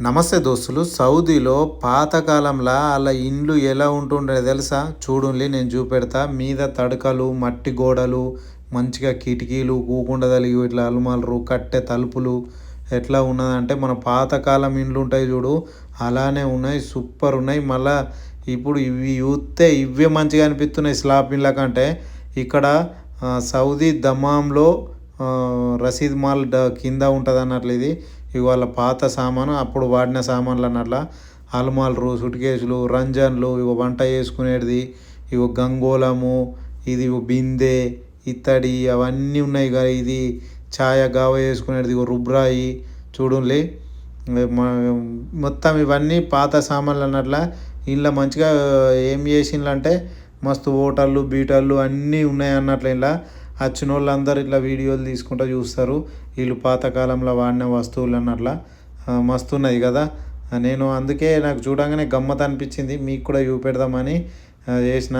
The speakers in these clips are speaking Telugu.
నమస్తే దోస్తులు సౌదీలో పాతకాలంలో అలా ఇండ్లు ఎలా ఉంటుండే తెలుసా? చూడండి నేను చూపెడతా. మీద తడకలు మట్టి గోడలు మంచిగా కిటికీలు కూకుండా తలిగి ఇట్లా అలుమాలరు కట్టె తలుపులు ఎట్లా ఉన్నదంటే మన పాతకాలం ఇండ్లు ఉంటాయి చూడు అలానే ఉన్నాయి సూపర్ ఉన్నాయి. మళ్ళా ఇప్పుడు ఇవి చూస్తే ఇవే మంచిగా అనిపిస్తున్నాయి స్లాబ్ ఇండ్ల కంటే. ఇక్కడ సౌదీ దమాంలో రసీద్ మాల్ డ- కింద ఉంటుంది అన్నట్లు ఇది. ఇవాళ పాత సామాను అప్పుడు వాడిన సామాన్లు అన్నట్ల అల్మాలు సుట్కేసులు రంజన్లు ఇవి వంట చేసుకునేది ఇగో గంగోళము ఇది బిందె ఇత్తడి అవన్నీ ఉన్నాయి కదా ఇది ఛాయ గావ వేసుకునేది ఇగో రుబ్రాయి చూడండి మొత్తం ఇవన్నీ పాత సామాన్లు అన్నట్ల ఇంట్లో మంచిగా ఏం చేసిండ్లంటే మస్తు ఓటర్లు బీటర్లు అన్నీ ఉన్నాయి అన్నట్లు ఇలా వచ్చిన వాళ్ళందరూ ఇట్లా వీడియోలు తీసుకుంటూ చూస్తారు. వీళ్ళు పాతకాలంలో వాడిన వస్తువులు అన్నట్ల మస్తున్నాయి కదా. నేను అందుకే నాకు చూడంగానే గమ్మత్ అనిపించింది. మీకు కూడా చూపెడదామని చేసిన.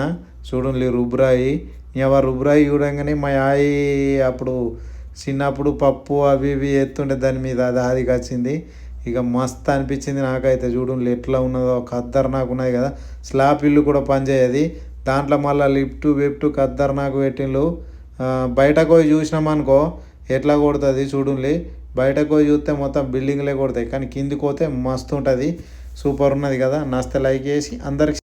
చూడండి రుబ్రాయి. ఇవ రుబ్రాయి చూడంగానే మా ఆయి అప్పుడు చిన్నప్పుడు పప్పు అవి ఇవి ఎత్తుండే దాని మీద అది వచ్చింది. ఇక మస్తు అనిపించింది నాకైతే. చూడండి ఎట్లా ఉన్నదో ఖద్దర్ నాకు ఉన్నది కదా. స్లాబ్ ఇల్లు కూడా పనిచేయదు. దాంట్లో మళ్ళీ లిఫ్ట్ విఫ్ట్ ఖద్దర్ నాకు పెట్టిండ్రు బయటకు పోయి చూసినామనుకో ఎట్లా కొడుతుంది చూడండి బయటకు పోయి చూస్తే మొత్తం బిల్డింగ్లే కొడతాయి. కానీ కిందికి పోతే మస్తు ఉంటుంది. సూపర్ ఉన్నది కదా. నస్తే లైక్ చేసి అందరికి